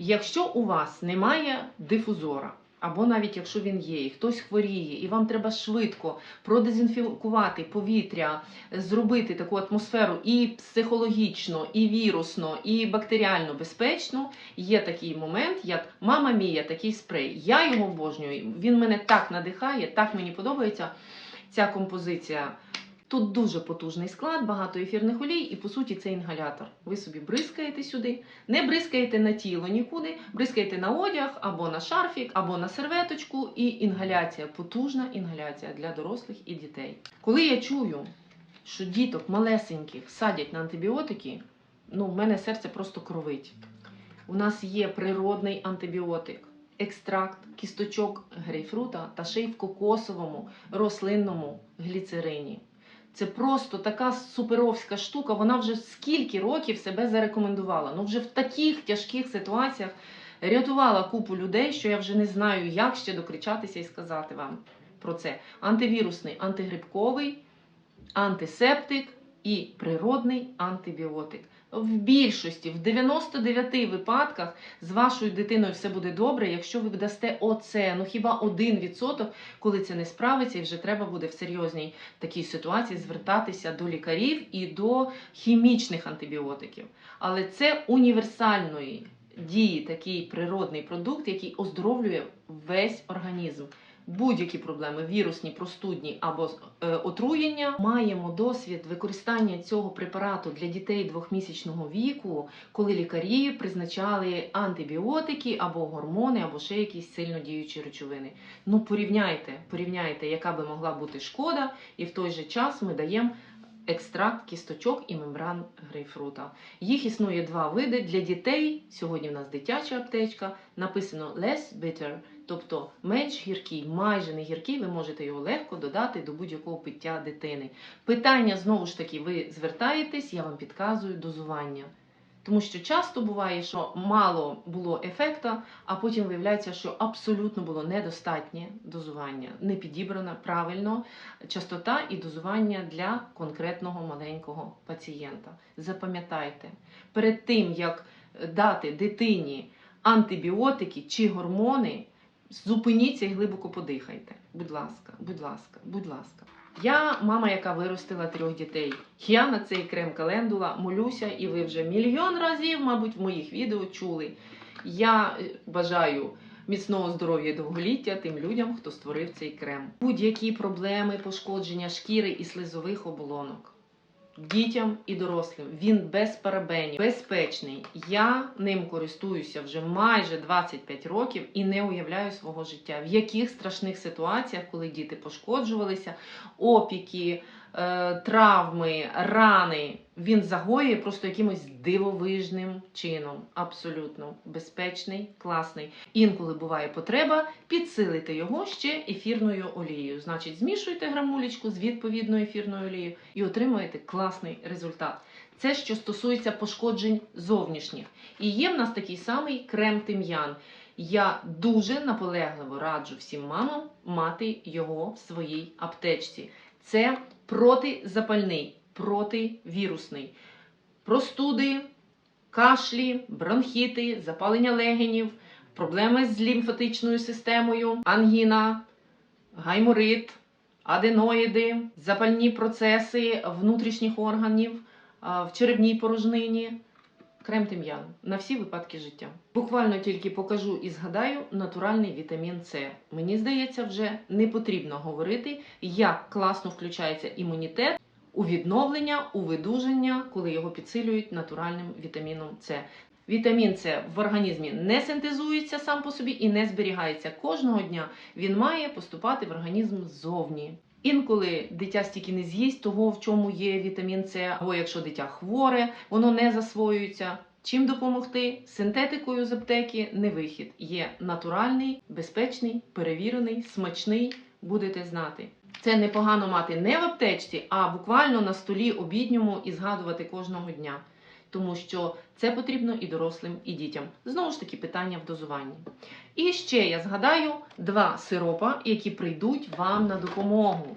Якщо у вас немає дифузора, або навіть якщо він є, і хтось хворіє, і вам треба швидко продезінфікувати повітря, зробити таку атмосферу і психологічно, і вірусно, і бактеріально безпечно, є такий момент, як мама мія, такий спрей. Я його обожнюю. Він мене так надихає, так мені подобається ця композиція. Тут дуже потужний склад, багато ефірних олій, і по суті це інгалятор. Ви собі бризкаєте сюди, не бризкаєте на тіло нікуди, бризкаєте на одяг або на шарфік, або на серветочку. І інгаляція, потужна інгаляція для дорослих і дітей. Коли я чую, що діток малесеньких садять на антибіотики, ну в мене серце просто кровить. У нас є природний антибіотик. Екстракт кісточок грейпфрута та ще в кокосовому рослинному гліцерині. Це просто така суперовська штука. Вона вже скільки років себе зарекомендувала. Ну вже в таких тяжких ситуаціях рятувала купу людей, що я вже не знаю, як ще докричатися і сказати вам про це. Антивірусний, антигрибковий, антисептик і природний антибіотик. В більшості, в 99 випадках з вашою дитиною все буде добре, якщо ви дасте оце. Ну хіба 1%, коли це не справиться, і вже треба буде в серйозній такій ситуації звертатися до лікарів і до хімічних антибіотиків. Але це універсальної дії такий природний продукт, який оздоровлює весь організм. Будь-які проблеми, вірусні, простудні або е, отруєння, маємо досвід використання цього препарату для дітей двохмісячного віку, коли лікарі призначали антибіотики або гормони, або ще якісь сильно діючі речовини. Ну порівняйте, порівняйте, яка би могла бути шкода, і в той же час ми даємо екстракт кісточок і мембран грейпфрута. Їх існує два види для дітей. Сьогодні в нас дитяча аптечка. Написано less bitter, тобто менш гіркий, майже не гіркий. Ви можете його легко додати до будь-якого пиття дитини. Питання знову ж таки, ви звертаєтесь, я вам підказую дозування. Тому що часто буває, що мало було ефекта, а потім виявляється, що абсолютно було недостатнє дозування, не підібрана правильно частота і дозування для конкретного маленького пацієнта. Запам'ятайте, перед тим як дати дитині антибіотики чи гормони, зупиніться і глибоко подихайте. Будь ласка, будь ласка, будь ласка. Я мама, яка виростила трьох дітей. Я на цей крем календула молюся, і ви вже мільйон разів, мабуть, в моїх відео чули. Я е, бажаю міцного здоров'я і довголіття тим людям, хто створив цей крем. Будь-які проблеми, пошкодження шкіри і слизових оболонок. Дітям і дорослим він без парабенів, безпечний. Я ним користуюся вже майже 25 років і не уявляю свого життя, в яких страшних ситуаціях, коли діти пошкоджувалися, опіки, травми, рани. Він загоює просто якимось дивовижним чином. Абсолютно безпечний, класний. Інколи буває потреба підсилити його ще ефірною олією. Значить, змішуйте грамулечку з відповідною ефірною олією і отримуєте класний результат. Це що стосується пошкоджень зовнішніх. І є в нас такий самий крем тим'ян. Я дуже наполегливо раджу всім мамам мати його в своїй аптечці. Це протизапальний, противірусний. Простуди, кашлі, бронхіти, запалення легенів, проблеми з лімфатичною системою, ангіна, гайморит, аденоїди, запальні процеси внутрішніх органів в черевній порожнині. Крем тим'ян на всі випадки життя. Буквально тільки покажу і згадаю натуральний вітамін С. Мені здається, вже не потрібно говорити, як класно включається імунітет у відновлення, у видуження, коли його підсилюють натуральним вітаміном С. Вітамін С в організмі не синтезується сам по собі і не зберігається. Кожного дня він має поступати в організм ззовні. Інколи дитя стільки не з'їсть того, в чому є вітамін С, або якщо дитя хворе, воно не засвоюється. Чим допомогти? Синтетикою з аптеки не вихід. Є натуральний, безпечний, перевірений, смачний, будете знати. Це непогано мати не в аптечці, а буквально на столі обідньому і згадувати кожного дня. Тому що це потрібно і дорослим, і дітям. Знову ж таки, питання в дозуванні. І ще я згадаю два сиропа, які прийдуть вам на допомогу,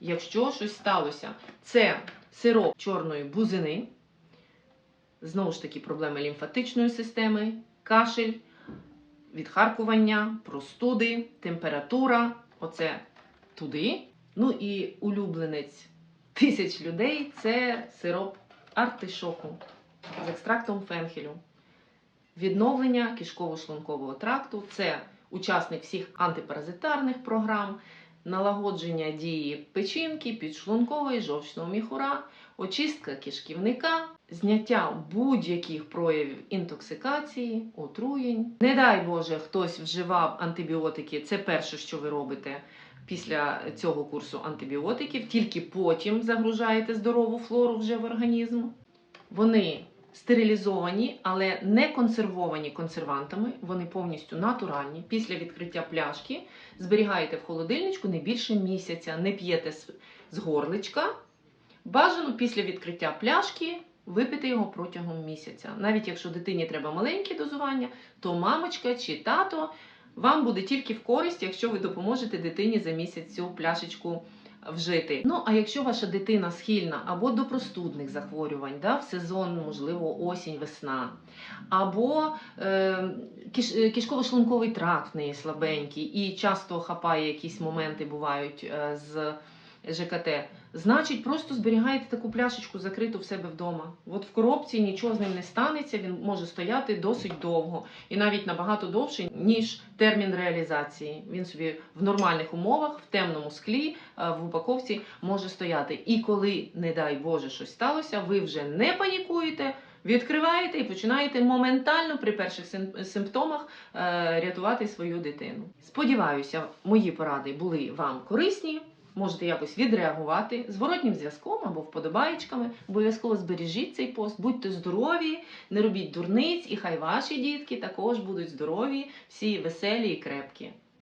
якщо щось сталося. Це сироп чорної бузини, знову ж таки, проблеми лімфатичної системи, кашель, відхаркування, простуди, температура. Оце туди. Ну і улюбленець тисяч людей це сироп артишоку з екстрактом фенхелю. Відновлення кишково-шлункового тракту це учасник всіх антипаразитарних програм, налагодження дії печінки, підшлункової, жовчного міхура, очистка кишківника, зняття будь-яких проявів інтоксикації, отруєнь. Не дай Боже, хтось вживав антибіотики. Це перше, що ви робите після цього курсу антибіотиків. Тільки потім загружаєте здорову флору вже в організм. Вони стерилізовані, але не консервовані консервантами. Вони повністю натуральні. Після відкриття пляшки зберігаєте в холодильничку не більше місяця, не п'єте з- горличка. Бажано після відкриття пляшки випити його протягом місяця. Навіть якщо дитині треба маленьке дозування, то мамочка чи тато вам буде тільки в користь, якщо ви допоможете дитині за місяць цю пляшечку вжити. Ну а якщо ваша дитина схильна або до простудних захворювань, да, в сезон, можливо, осінь, весна, або е, киш, е, кишково-шлунковий тракт в неї слабенький і часто хапає якісь моменти бувають е, з ЖКТ, значить просто зберігаєте таку пляшечку закриту в себе вдома. От в коробці нічого з ним не станеться, він може стояти досить довго і навіть набагато довше, ніж термін реалізації. Він собі в нормальних умовах, в темному склі, е, в упаковці може стояти. І коли, не дай Боже, щось сталося, ви вже не панікуєте. Відкриваєте і починаєте моментально при перших симптомах е, рятувати свою дитину. Сподіваюся, мої поради були вам корисні. Можете якось відреагувати зворотнім зв'язком або вподобаєчками. Обов'язково збережіть цей пост, будьте здорові, не робіть дурниць, і хай ваші дітки також будуть здорові, всі веселі і крепкі.